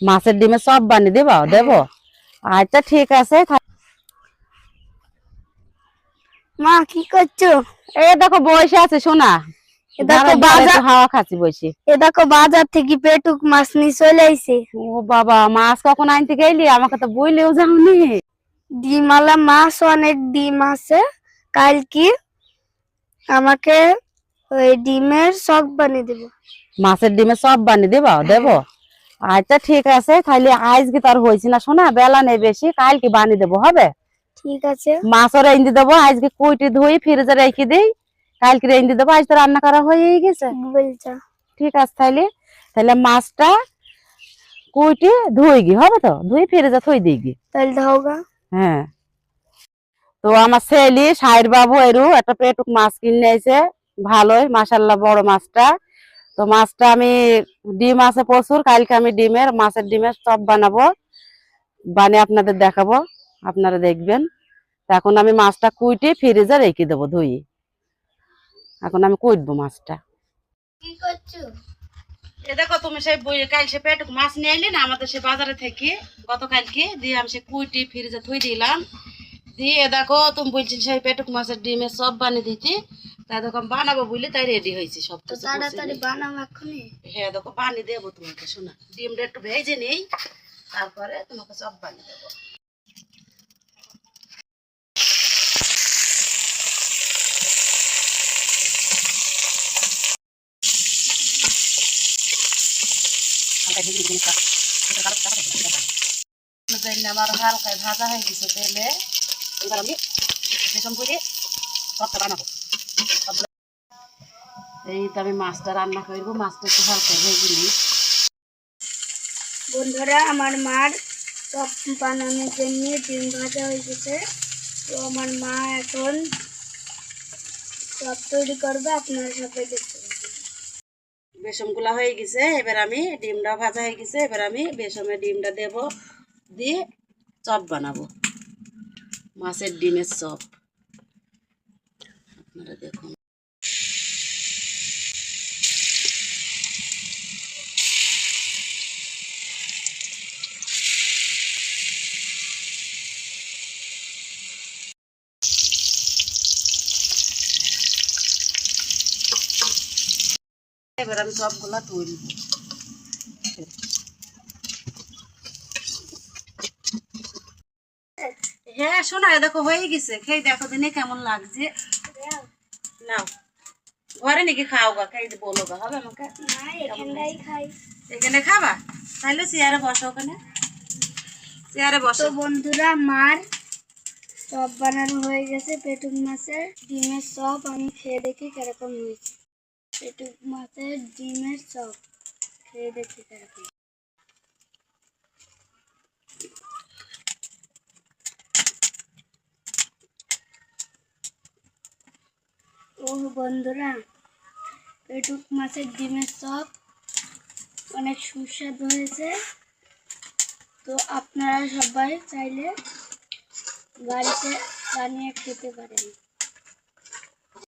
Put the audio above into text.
মাছের ডিমে সব বানিয়ে দেবো দেবো। আচ্ছা ঠিক আছে মা কি করছ? দেখো বসে আছে এ দেখো হাওয়া খাচ্ছি বসে। এ দেখো বাজার থেকে পেটুক মাছ নিয়ে চলে আইছে। ও বাবা মাছ কখন আনতে গেলি? আমাকে তো বইলেও যাওনি। ডিমালা মাছ অনেক ডিম আছে। কাল কি আমাকে ওই ডিমের শখ বানিয়ে দেবো। মাছের ডিমে সব বানিয়ে দেবো দেবো? আচ্ছা ঠিক আছে। তাহলে আজকে তার হয়েছে না শোনা? বেলা নেই বেশি কালকে বানিয়ে দেবো হবে? ঠিক আছে। মাছও রেঞ্জি দেবো আজকে কুইটি ধুই ফ্রিজে রেখে দিই কালকে রেঞ্জি দেবো আজ তো রান্না করা হয়ে গেছে। ঠিক আছে তাহলে তাহলে মাছটা কুইটি ধুই গি হবে তো? ধুই ফ্রিজে থই দিই গি। তাহলে হ্যাঁ। তো আমার ছেলে সাইর বাবু এরু একটা পেটুক মাছ কিনে এসে ভালোই মাসাল্লাহ বড় মাছটা। তো মাছটা আমি ডিম আছে প্রচুর কালকে আমি ডিমের মাছের ডিমের চপ বানাবো। বানিয়ে আপনাদের দেখাবো আপনারা দেখবেন। এখন আমি মাছটা কুইটে ফ্রিজে রেখে দেবো ধুই এখন আমি কুইটবো মাছটা। কি করছ? এ দেখো তুমি সেই বই কাল সে পেটুক মাছ নিয়ে এলি না আমাদের সে বাজারে থেকে গতকালকে দিয়ে আমি সে কুইটি ফ্রিজে থুই দিলাম। দিয়ে এ দেখো তুমি বলছি সেই পেটুক মাছের ডিমে সব বানিয়ে দিচ্ছি তাই দেখো বানাবো বলে তাই রেডি হয়েছি সব তো তাড়াতাড়ি বানাও এখনই নিই। হ্যাঁ দেখো পানি দেবো তোমাকে শোনা। ডিমটা একটু ভেজে নেই তারপরে তোমাকে সব বানিয়ে দেবো। আমার হালকায় ভাজা হয়ে গেছে তেলে। এবার আমি বেসন করে সবটা বানাবো। এই তো আমি মাছটা রান্না করব মাছটা একটু হালকা ভেজে নিই। বন্ধুরা আমার মার চপ বানানোর জন্য ডিম ভাজা হয়ে গেছে। তো আমার মা এখন চপ তৈরি করবে আপনারা সবাই দেখতে বেসনগুলা হয়ে গেছে এবার আমি ডিমটা ভাজা হয়ে গেছে এবার আমি বেসনের ডিমটা দেব দিয়ে চপ বানাবো। মাছের ডিমের চপ। আপনারা দেখুন। এবার আমি সবগুলা তুলব হ্যাঁ শোনা, দেখো হয়ে গেছে। খেয়ে দেখো দিনে কেমন লাগছে। নাও। ঘরে নাকি খাও গা খাই বলো গা হবে আমাকে এখানে খাবা? তাহলে চেয়ারে বসো ওখানে। চেয়ারে বসো। বন্ধুরা মার চপ বানানো হয়ে গেছে পেটুক মাছের ডিমের চপ। আমি খেয়ে দেখি কীরকম হয়েছে। পেটুক মাছের ডিমের চপ খেয়ে দেখি কীরকম। ও বন্ধুরা পেটুক মাছের ডিমের চপ অনেক সুস্বাদু হয়েছে। তো আপনারা সবাই চাইলে বাড়িতে বানিয়ে খেতে পারেন।